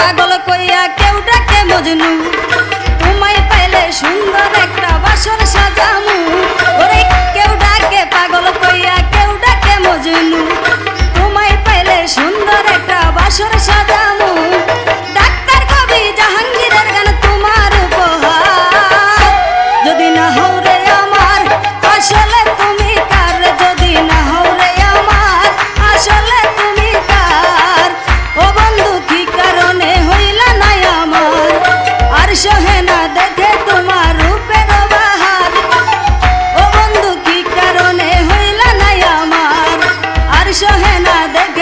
পাগল কইয়া কেউ ডাকে মজনু। সহে না দেখ